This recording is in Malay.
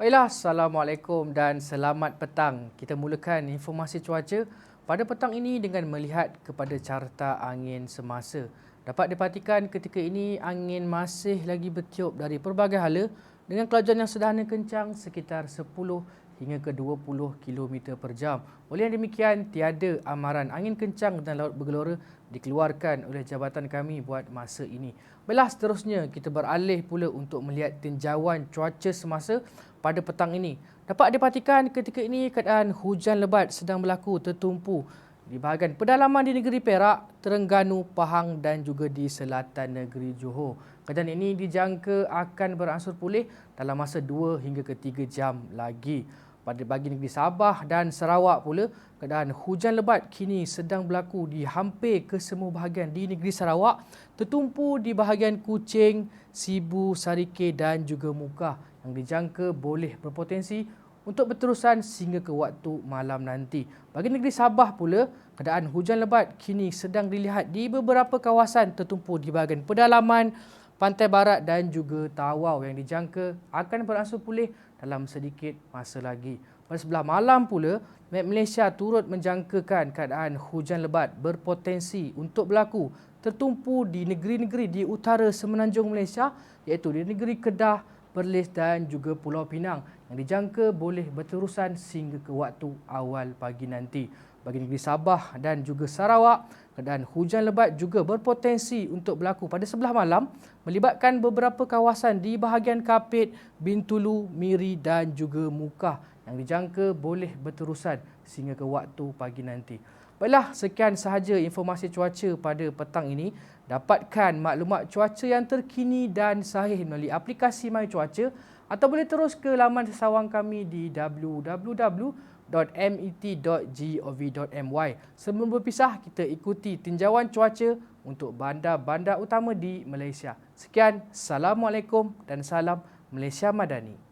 Baiklah, Assalamualaikum dan selamat petang. Kita mulakan informasi cuaca pada petang ini dengan melihat kepada carta angin semasa. Dapat diperhatikan ketika ini angin masih lagi bertiup dari pelbagai hala dengan kelajuan yang sederhana kencang sekitar 10 hingga ke 20 km per jam. Oleh demikian, tiada amaran angin kencang dan laut bergelora dikeluarkan oleh jabatan kami buat masa ini. Baiklah, seterusnya kita beralih pula untuk melihat tinjauan cuaca semasa pada petang ini. Dapat diperhatikan ketika ini keadaan hujan lebat sedang berlaku tertumpu di bahagian pedalaman di negeri Perak, Terengganu, Pahang dan juga di selatan negeri Johor. Keadaan ini dijangka akan beransur pulih dalam masa 2 hingga ke 3 jam lagi pada bagi negeri Sabah dan Sarawak pula keadaan hujan lebat kini sedang berlaku di hampir ke semua bahagian di negeri Sarawak tertumpu di bahagian Kuching, Sibu, Sarike dan juga Mukah yang dijangka boleh berpotensi untuk berterusan sehingga ke waktu malam nanti. Bagi negeri Sabah pula, keadaan hujan lebat kini sedang dilihat di beberapa kawasan tertumpu di bahagian pedalaman, pantai barat dan juga Tawau yang dijangka akan beransur pulih dalam sedikit masa lagi. Pada sebelah malam pula, Met Malaysia turut menjangkakan keadaan hujan lebat berpotensi untuk berlaku tertumpu di negeri-negeri di utara semenanjung Malaysia iaitu di negeri Kedah, Perlis dan juga Pulau Pinang yang dijangka boleh berterusan sehingga ke waktu awal pagi nanti. Bagi negeri Sabah dan juga Sarawak, keadaan hujan lebat juga berpotensi untuk berlaku pada sebelah malam melibatkan beberapa kawasan di bahagian Kapit, Bintulu, Miri dan juga Mukah yang dijangka boleh berterusan sehingga ke waktu pagi nanti. Baiklah, sekian sahaja informasi cuaca pada petang ini. Dapatkan maklumat cuaca yang terkini dan sahih melalui aplikasi My Cuaca atau boleh terus ke laman sesawang kami di www.met.gov.my. Sebelum berpisah, kita ikuti tinjauan cuaca untuk bandar-bandar utama di Malaysia. Sekian, Assalamualaikum dan salam Malaysia Madani.